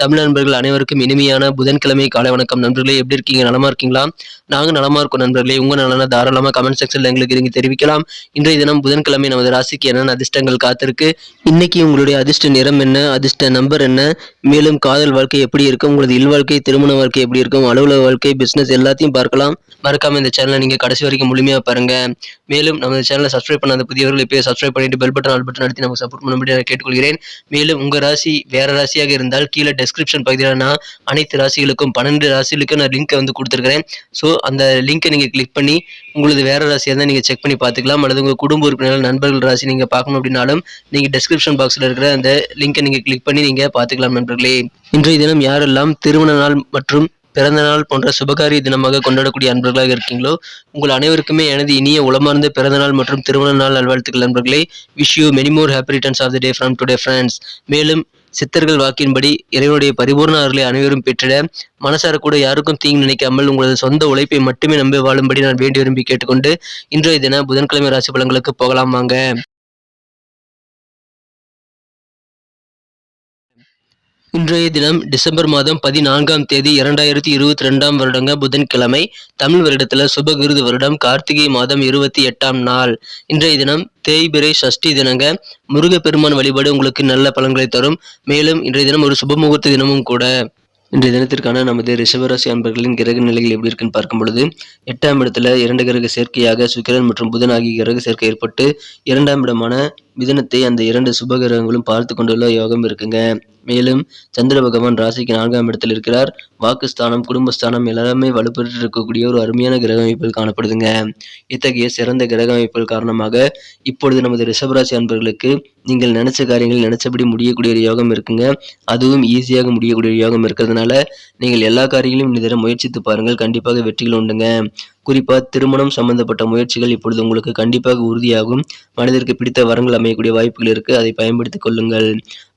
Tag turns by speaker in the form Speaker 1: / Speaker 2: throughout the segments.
Speaker 1: தமிழ் நண்பர்கள் அனைவருக்கும் இனிமையான புதன்கிழமை காலை வணக்கம். நண்பர்களே எப்படி இருக்கீங்க? நலமா இருக்கீங்களா? நாங்கள் நலமா இருக்கோம் நண்பர்களே. உங்க நலனை தாராளமாக கமெண்ட் செக்ஷன்ல எங்களுக்கு நீங்க தெரிவிக்கலாம். இன்றைய தினம் புதன்கிழமை நமது ராசிக்கு என்னென்ன அதிர்ஷ்டங்கள் காத்திருக்கு? இன்னைக்கு உங்களுடைய அதிர்ஷ்ட நிறம் என்ன? அதிர்ஷ்ட நம்பர் என்ன? மேலும் காதல் வாழ்க்கை எப்படி இருக்கும்? உங்களது இல்வாழ்க்கை திருமண வாழ்க்கை எப்படி இருக்கும்? அலுவலக வாழ்க்கை பிசினஸ் எல்லாத்தையும் பார்க்கலாம். மறக்காம இந்த சேனலை நீங்க கடைசி வரைக்கும் முழுமையா பாருங்க. மேலும் நமது சேனலை சப்ஸ்கிரைப் பண்ணாத புதியவர்கள் இப்போ சப்ஸ்கிரைப் பண்ணிட்டு பெல் பட்டன் ஆல் பட்டன் நடத்தி நமக்கு சப்போர்ட் பண்ணும்படி நான் கேட்டுக்கொள்கிறேன். மேலும் உங்க ராசி வேற ராசியாக இருந்தால் கீழே டெஸ்கிரிப்ஷன் பகுதியில் நான் அனைத்து ராசிகளுக்கும் பன்னெண்டு ராசிகளுக்கும் நான் லிங்க்கை வந்து கொடுத்துருக்கிறேன். ஸோ அந்த லிங்கை நீங்கள் கிளிக் பண்ணி உங்களது வேறு ராசியாக இருந்தால் நீங்கள் செக் பண்ணி பார்த்துக்கலாம். அல்லது உங்கள் குடும்ப உறுப்பினர்கள் நண்பர்கள் ராசி நீங்கள் பார்க்கணும் அப்படின்னாலும் நீங்கள் டெஸ்கிரிப்ஷன் பாக்ஸில் இருக்கிற அந்த லிங்கை நீங்கள் கிளிக் பண்ணி நீங்கள் பார்த்துக்கலாம் நண்பர்களே. இன்றைய தினம் யாரெல்லாம் திருமண நாள் மற்றும் பிறந்த நாள் போன்ற சுபகாரிய தினமாக கொண்டாடக்கூடிய அன்பர்களாக இருக்கீங்களோ உங்கள் அனைவருக்குமே எனது இனிய உளமார்ந்த பிறந்தநாள் மற்றும் திருமண நாள் நல்வாழ்த்துக்கள் நண்பர்களே. Wish you many more happy returns of the day from today friends மேலும் சித்தர்கள் வாக்கின்படி இறைவனுடைய பரிபூர்ண அருளை அனைவரும் பெற்றிட மனசார கூட யாருக்கும் தீங்கு நினைக்காமல் உங்களது சொந்த உழைப்பை மட்டுமே நம்பி வாழும்படி நான் வேண்டி விரும்பி கேட்டுக்கொண்டு இன்றைய தின புதன்கிழமை ராசி பலன்களுக்கு போகலாம் வாங்க. இன்றைய தினம் டிசம்பர் மாதம் பதினான்காம் தேதி இரண்டாயிரத்தி இருபத்தி ரெண்டாம் வருடங்க புதன்கிழமை தமிழ் வருடத்தில் சுபகிருது வருடம் கார்த்திகை மாதம் இருபத்தி எட்டாம் நாள். இன்றைய தினம் தேய்பிரை சஷ்டி தினங்க முருகப்பெருமான் வழிபாடு உங்களுக்கு நல்ல பலன்களை தரும். மேலும் இன்றைய தினம் ஒரு சுபமுகூர்த்த தினமும் கூட. இன்றைய தினத்திற்கான நமது ரிஷபராசி அன்பர்களின் கிரக நிலைகள் எப்படி இருக்குன்னு பார்க்கும் பொழுது எட்டாம் இடத்துல இரண்டு கிரக சேர்க்கையாக சுக்கிரன் மற்றும் புதன் ஆகிய கிரக சேர்க்கை ஏற்பட்டு இரண்டாம் இடமான மிதனத்தை அந்த இரண்டு சுபகிரகங்களும் பார்த்து கொண்டுள்ள யோகம் இருக்குங்க. மேலும் சந்திர பகவான் ராசிக்கு நான்காம் இடத்தில் இருக்கிறார். வாக்குஸ்தானம் குடும்பஸ்தானம் எல்லாமே வலுப்பெற்று இருக்கக்கூடிய ஒரு அருமையான கிரக அமைப்பில் காணப்படுதுங்க. இத்தகைய சிறந்த கிரக அமைப்புகள் காரணமாக இப்பொழுது நமது ரிஷபராசி அன்பர்களுக்கு நீங்கள் நினைச்ச காரியங்கள் நினைச்சபடி முடியக்கூடிய ஒரு யோகம் இருக்குங்க. அதுவும் ஈஸியாக முடியக்கூடிய யோகம் இருக்கிறதுனால நீங்கள் எல்லா காரியங்களையும் இந்த முயற்சித்து பாருங்கள். கண்டிப்பாக வெற்றிகள் உண்டுங்க. குறிப்பாக திருமணம் சம்பந்தப்பட்ட முயற்சிகள் இப்பொழுது உங்களுக்கு கண்டிப்பாக உறுதியாகும். மனதிற்கு பிடித்த வரங்கள் அமையக்கூடிய வாய்ப்புகள் இருக்கு. அதை பயன்படுத்திக் கொள்ளுங்கள்.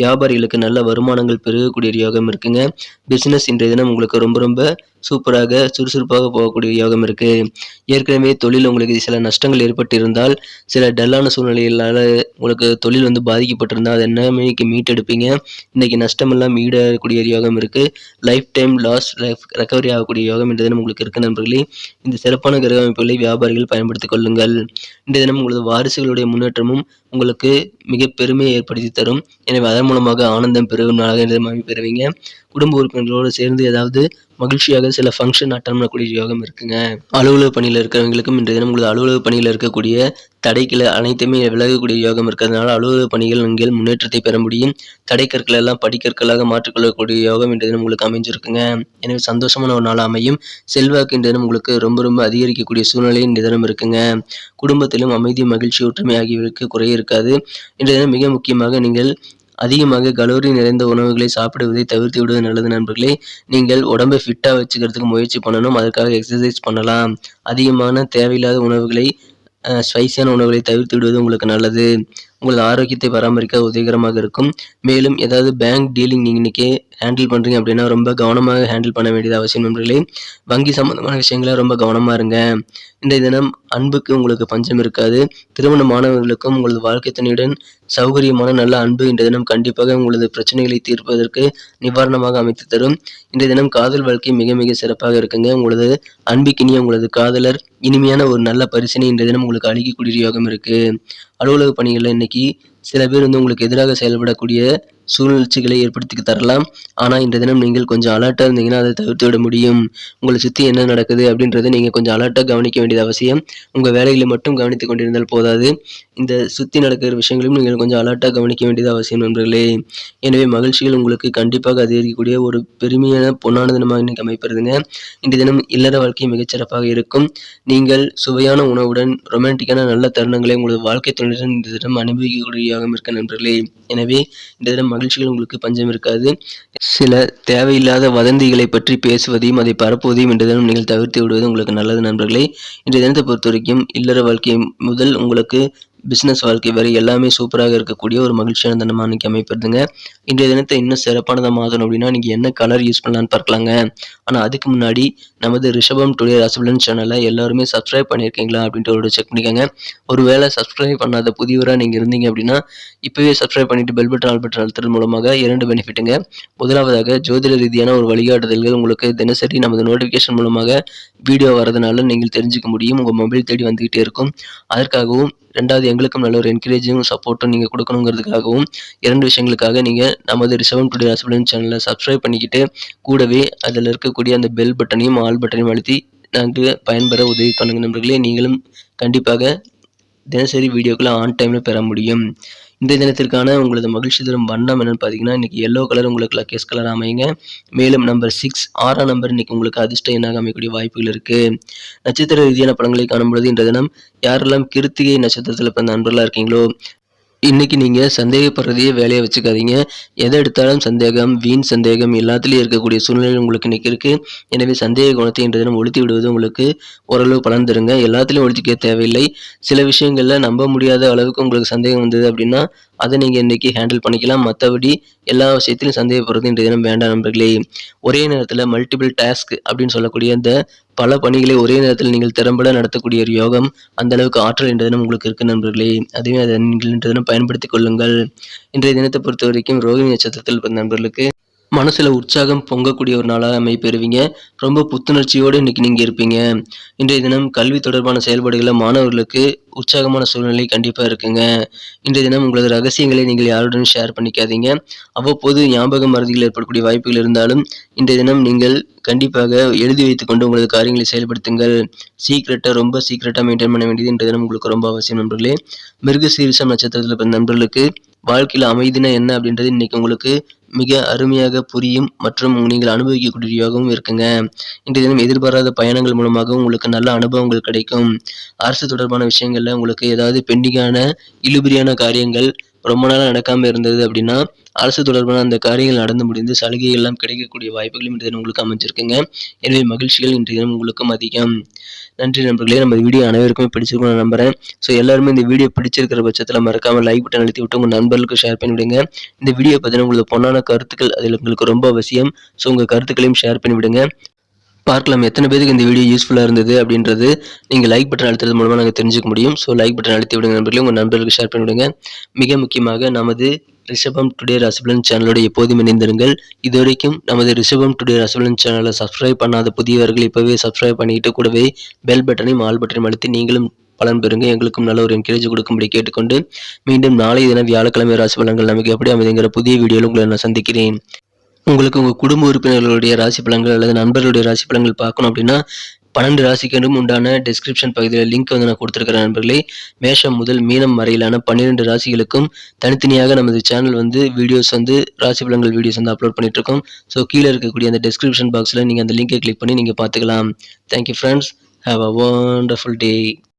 Speaker 1: வியாபாரிகளுக்கு நல்ல வருமானங்கள் பெருகக்கூடிய யோகம் இருக்குங்க. பிசினஸ் இன்றைய தினம் உங்களுக்கு ரொம்ப ரொம்ப சூப்பராக சுறுசுறுப்பாக போகக்கூடிய யோகம் இருக்கு. ஏற்கனவே தொழில் உங்களுக்கு சில நஷ்டங்கள் ஏற்பட்டிருந்தால் சில டல்லான சூழ்நிலைகளால் உங்களுக்கு தொழில் வந்து பாதிக்கப்பட்டிருந்தால் அது என்னமைக்கு மீட்டெடுப்பீங்க. இன்னைக்கு நஷ்டமெல்லாம் ஈடக்கூடிய யோகம் இருக்கு. Life time loss life recovery ஆகக்கூடிய யோகம் இன்றைய தினம் உங்களுக்கு இருக்கு நண்பர்களே. இந்த சிறப்பான கிரக அமைப்புகளை வியாபாரிகள் பயன்படுத்திக் கொள்ளுங்கள். இன்றைய தினம் உங்களது வாரிசுகளுடைய முன்னேற்றமும் உங்களுக்கு மிக பெருமையை ஏற்படுத்தி தரும். எனவே அதன் மூலமாக ஆனந்தம் பெறும் நாளாக பெறுவீங்க. குடும்ப உறுப்பினர்களோடு சேர்ந்து ஏதாவது மகிழ்ச்சியாக சில ஃபங்க்ஷன் அட்டன் பண்ணக்கூடிய யோகம் இருக்குங்க. அலுவலக பணியில் இருக்கிறவங்களுக்கும் இன்றைய தினம் உங்களது அலுவலக பணியில் இருக்கக்கூடிய தடைக்களை அனைத்துமே விலகக்கூடிய யோகம் இருக்கிறதுனால அலுவலக பணிகள் நீங்கள் முன்னேற்றத்தை பெற முடியும். தடைக்கற்களை எல்லாம் படிக்கற்களாக மாற்றிக்கொள்ளக்கூடிய யோகம் இன்றைய தினம் உங்களுக்கு அமைஞ்சிருக்குங்க. எனவே சந்தோஷமான ஒரு நாள் அமையும். செல்வாக்கு இன்றைய தினம் உங்களுக்கு ரொம்ப ரொம்ப அதிகரிக்கக்கூடிய சூழ்நிலை இன்றைய தினம் இருக்குங்க. குடும்பத்திலும் அமைதி மகிழ்ச்சி ஒற்றுமை ஆகியவருக்கு குறைய இருக்காது. இன்றைய தினம் மிக முக்கியமாக நீங்கள் அதிகமாக கலோரி நிறைந்த உணவுகளை சாப்பிடுவதை தவிர்த்து விடுவது நல்லது நண்பர்களே. நீங்கள் உடம்பை ஃபிட்டாக வச்சுக்கிறதுக்கு முயற்சி பண்ணணும். அதற்காக எக்ஸசைஸ் பண்ணலாம். அதிகமான தேவையில்லாத உணவுகளை ஸ்பைசியான உணவுகளை தவிர்த்து விடுவது உங்களுக்கு நல்லது. உங்களது ஆரோக்கியத்தை பராமரிக்க உதவிகரமாக இருக்கும். மேலும் ஏதாவது பேங்க் டீலிங் நீங்கள் இன்றைக்கி ஹேண்டில் பண்ணுறீங்க அப்படின்னா ரொம்ப கவனமாக ஹேண்டில் பண்ண வேண்டியது அவசியம் நண்பர்களே. வங்கி சம்மந்தமான விஷயங்கள ரொம்ப கவனமாக இருங்க. இந்த தினம் அன்புக்கு உங்களுக்கு பஞ்சம் இருக்காது. திருமண மாணவர்களுக்கும் உங்களது வாழ்க்கை துணையுடன் சௌகரியமான நல்ல அன்பு இந்த தினம் கண்டிப்பாக உங்களது பிரச்சனைகளை தீர்ப்பதற்கு நிவாரணமாக அமைத்து தரும். இந்த தினம் காதல் வாழ்க்கை மிக மிக சிறப்பாக இருக்குங்க. உங்களது அன்பிக்கினிய உங்களது காதலர் இனிமையான ஒரு நல்ல பரிசினை இந்த தினம் உங்களுக்கு அளிக்கக்கூடிய யோகம் இருக்குது அலுவலக பணிகளில் இன்னைக்கு சில பேர் வந்து உங்களுக்கு எதிராக செயல்படக்கூடிய சூழ்நிலைகளை ஏற்படுத்தி தரலாம். ஆனால் இந்த தினம் நீங்கள் கொஞ்சம் அலர்ட்டாக இருந்தீங்கன்னா அதை தவிர்த்து விட முடியும். உங்களை சுற்றி என்ன நடக்குது அப்படின்றத நீங்கள் கொஞ்சம் அலர்ட்டாக கவனிக்க வேண்டியது அவசியம். உங்கள் வேலைகளை மட்டும் கவனித்து கொண்டிருந்தால் போதாது. இந்த சுற்றி நடக்கிற விஷயங்களையும் நீங்கள் கொஞ்சம் அலர்ட்டாக கவனிக்க வேண்டியது அவசியம் நண்பர்களே. எனவே மகிழ்ச்சிகள் உங்களுக்கு கண்டிப்பாக அதிகரிக்கக்கூடிய ஒரு பெருமையான பொன்னான தினமாக இன்றைக்கு அமைப்பிறதுங்க. இந்த தினம் இல்லற வாழ்க்கை மிகச்சிறப்பாக இருக்கும். நீங்கள் சுவையான உணவுடன் ரொமான்டிக்கான நல்ல தருணங்களை உங்களது வாழ்க்கை துணையுடன் இந்த தினம் அனுபவிக்கக்கூடிய இருக்க நண்பர்களே. எனவே இந்த தினம் மகிழ்ச்சிகள் உங்களுக்கு பஞ்சம் இருக்காது. சில தேவையில்லாத வதந்திகளை பற்றி பேசுவதையும் அதை பரப்புவதையும் இன்றைய தினம் நீங்கள் தவிர்த்து விடுவது உங்களுக்கு நல்லது நண்பர்களே. இன்றைய தினத்தை பொறுத்த வரைக்கும் இல்லற வாழ்க்கை முதல் உங்களுக்கு பிஸ்னஸ் வாழ்க்கை வரை எல்லாமே சூப்பராக இருக்கக்கூடிய ஒரு மகிழ்ச்சியான தினமாக இன்றைக்கி அமைப்பிருதுங்க இன்றைய தினத்தை இன்னும் சிறப்பானதாக மாற்றணும் அப்படின்னா நீங்கள் என்ன கலர் யூஸ் பண்ணலான்னு பார்க்கலாங்க. ஆனால் அதுக்கு முன்னாடி நமது ரிஷபம் டுடே ரசபலன் சேனலை எல்லாருமே சப்ஸ்கிரைப் பண்ணியிருக்கீங்களா அப்படின்ட்டு ஒரு செக் பண்ணிக்கோங்க. ஒருவேளை சப்ஸ்கிரைப் பண்ணாத புதியவராக நீங்கள் இருந்தீங்க அப்படின்னா இப்போவே சப்ஸ்கிரைப் பண்ணிட்டு பெல் பட்டன் ஆல் பட்டன் மூலமாக இரண்டு பெனிஃபிட்டுங்க முதலாவதாக ஜோதிட ரீதியான ஒரு வழிகாட்டுதல்கள் உங்களுக்கு தினசரி நமது நோட்டிஃபிகேஷன் மூலமாக வீடியோ வரதுனால நீங்கள் தெரிஞ்சுக்க முடியும். உங்கள் மொபைல் தேடி வந்துகிட்டே இருக்கும். அதற்காகவும் ரெண்டாவது எங்களுக்கும் நல்ல ஒரு என்கரேஜும் சப்போர்ட்டும் நீங்கள் கொடுக்கணுங்கிறதுக்காகவும் இரண்டு விஷயங்களுக்காக நீங்கள் நமது ரிசவன் டுடே ஹஸ்பண்ட் சேனலை சப்ஸ்கிரைப் பண்ணிக்கிட்டு கூடவே அதில் இருக்கக்கூடிய அந்த பெல் பட்டனையும் ஆல் பட்டனையும் அழுத்தி நாங்கள் பயன்பெற உதவி பண்ணுங்க நண்பர்களே. நீங்களும் கண்டிப்பாக தினசரி வீடியோக்களை ஆன் டைமில் பெற முடியும். இந்த தினத்திற்கான உங்களது மகிழ்ச்சி தரும் வண்ணம் என்னன்னு பார்த்தீங்கன்னா இன்னைக்கு எல்லோ கலர் உங்களுக்கு லக்கேஸ் கலர் அமைங்க மேலும் நம்பர் சிக்ஸ் ஆறாம் நம்பர் இன்னைக்கு உங்களுக்கு அதிர்ஷ்ட எண்ணாக அமைக்கக்கூடிய வாய்ப்புகள் இருக்கு. நட்சத்திர ரீதியான படங்களை காணும்பொழுது இன்றைய தினம் யாரெல்லாம் கிருத்திகை நட்சத்திரத்தில் பிறந்த நண்பர்களாக இருக்கீங்களோ இன்றைக்கி நீங்கள் சந்தேகப்படுறதையே வேலையை வச்சுக்காதீங்க. எதை எடுத்தாலும் சந்தேகம் வீண் சந்தேகம் எல்லாத்துலேயும் இருக்கக்கூடிய சூழ்நிலை உங்களுக்கு இன்றைக்கி இருக்குது எனவே சந்தேக குணத்தை இன்றைய தினம் ஒழித்து விடுவது உங்களுக்கு ஓரளவு பலன் தருங்க. எல்லாத்துலேயும் ஒழுத்திக்க தேவையில்லை. சில விஷயங்களில் நம்ப முடியாத அளவுக்கு உங்களுக்கு சந்தேகம் வந்தது அப்படின்னா அதை நீங்கள் இன்றைக்கி ஹேண்டில் பண்ணிக்கலாம். மற்றபடி எல்லா விஷயத்திலும் சந்தேகப்படுறது இன்றைய தினம் வேண்டாம் நண்பர்களே. ஒரே நேரத்தில் மல்டிபிள் டாஸ்க் அப்படின்னு சொல்லக்கூடிய இந்த பல பணிகளை ஒரே நேரத்தில் நீங்கள் திறம்பட நடத்தக்கூடிய ஒரு யோகம் அந்த அளவுக்கு ஆற்றல் இன்றைய தினம் உங்களுக்கு இருக்கு நண்பர்களே. அதுவே அதை நீங்கள் இன்றைய தினம் பயன்படுத்திக் கொள்ளுங்கள். இன்றைய தினத்தை பொறுத்த வரைக்கும் ரோஹிணி நட்சத்திரத்தில் பிறந்த நண்பர்களுக்கு மனசில் உற்சாகம் பொங்கக்கூடிய ஒரு நாளாக அமைப்பெறுவீங்க ரொம்ப புத்துணர்ச்சியோடு இன்றைக்கி நீங்கள் இருப்பீங்க. இன்றைய தினம் கல்வி தொடர்பான செயல்பாடுகளை மாணவர்களுக்கு உற்சாகமான சூழ்நிலை கண்டிப்பாக இருக்குங்க. இன்றைய தினம் உங்களது ரகசியங்களை நீங்கள் யாருடன் ஷேர் பண்ணிக்காதீங்க. அவ்வப்போது ஞாபக மருதிகள் ஏற்படக்கூடிய வாய்ப்புகள் இருந்தாலும் இன்றைய தினம் நீங்கள் கண்டிப்பாக எழுதி வைத்துக்கொண்டு உங்களது காரியங்களை செயல்படுத்துங்கள். சீக்கிரட்டாக ரொம்ப சீக்கிரட்டாக மெயின்டைன் பண்ண வேண்டியது இன்றைய தினம் உங்களுக்கு ரொம்ப அவசியம் நண்பர்களே. மிருக சீரிசம் நட்சத்திரத்தில் பிறந்த நண்பர்களுக்கு வாழ்க்கையில் அமைதினா என்ன அப்படின்றது இன்றைக்கி உங்களுக்கு மிக அருமையாக புரியும் மற்றும் நீங்கள் அனுபவிக்கக்கூடிய யோகமும் இருக்குங்க. இன்றைய தினம் எதிர்பாராத பயணங்கள் மூலமாக உங்களுக்கு நல்ல அனுபவங்கள் கிடைக்கும். அரசு தொடர்பான விஷயங்கள்ல உங்களுக்கு ஏதாவது பெண்டிங்கான இழுபறியான காரியங்கள் ரொம்ப நாளாக நடக்காமல் இருந்தது அப்படின்னா அரசு தொடர்பான அந்த காரியங்கள் நடந்து முடிந்து சலுகை எல்லாம் கிடைக்கக்கூடிய வாய்ப்புகளும் இன்றைய தினம் உங்களுக்கு அமைச்சிருக்குங்க எனவே மகிழ்ச்சிகள் இன்றைய தினம் உங்களுக்கும் அதிகம். நன்றி நண்பர்களே நம்ம வீடியோ அனைவருக்குமே பிடிச்சிருக்கும் நம்புறேன். ஸோ எல்லாருமே இந்த வீடியோ பிடிச்சிருக்கிற பட்சத்தில் மறக்காமல் லைக் பட்டன் அழுத்தி விட்டு உங்கள் நண்பர்களுக்கு ஷேர் பண்ணிவிடுங்க. இந்த வீடியோ பார்த்தீங்கன்னா உங்களுக்கு பொண்ணான கருத்துக்கள் அதில் உங்களுக்கு ரொம்ப அவசியம். ஸோ உங்கள் கருத்துக்களையும் ஷேர் பண்ணிவிடுங்க. பார்க்கலாம் எத்தனை பேருக்கு இந்த வீடியோ யூஸ்ஃபுல்லாக இருந்தது அப்படின்றது நீங்கள் லைக் பட்டன் அழுத்துறது மூலமாக நாங்கள் தெரிஞ்சுக்க முடியும். ஸோ லைக் பட்டன் அழுத்தி விடுங்க நண்பர்களே. உங்கள் நண்பர்களுக்கு ஷேர் பண்ணிவிடுங்க மிக முக்கியமாக நமது ரிஷபம் டுடே ரசபலன் சேனலோட எப்போதும் இணைந்திருங்கள். இதுவரைக்கும் நமது ரிஷபம் டுடே ரசபலன் சேனலை சப்ஸ்கிரைப் பண்ணாத புதியவர்கள் இப்போவே சப்ஸ்கிரைப் பண்ணிக்கிட்டு கூடவே பெல் பட்டனையும் ஆல் பட்டனையும் அழுத்தி நீங்களும் பலன் பெறுங்க. எங்களுக்கும் நல்ல ஒரு என்கரேஜ் கொடுக்கும்படி கேட்டுக்கொண்டு மீண்டும் நாளை தினம் வியாழக்கிழமை ராசி பலன்கள் நமக்கு எப்படி அமைதிங்கிற புதிய வீடியோவில் உங்களை நான் சந்திக்கிறேன். உங்களுக்கு உங்கள் குடும்ப உறுப்பினர்களுடைய ராசி பலன்கள் அல்லது நண்பர்களுடைய ராசி பலன்கள் பார்க்கணும் அப்படின்னா பன்னெண்டு ராசிக்கென்றும் உண்டான டிஸ்கிரிப்ஷன் பகுதியில் லிங்க் வந்து நான் கொடுத்துருக்கிறேன் நண்பர்களே. மேஷம் முதல் மீனம் வரையிலான பன்னிரெண்டு ராசிகளுக்கும் தனித்தனியாக நமது சேனல் வந்து வீடியோஸ் வந்து ராசி பலன்கள் வீடியோஸ் வந்து அப்லோட் பண்ணிட்டு இருக்கோம். ஸோ கீழே இருக்கக்கூடிய அந்த டிஸ்கிரிப்ஷன் பாக்ஸில் நீங்கள் அந்த லிங்கை கிளிக் பண்ணி நீங்கள் பார்த்துக்கலாம். Thank you friends have a wonderful day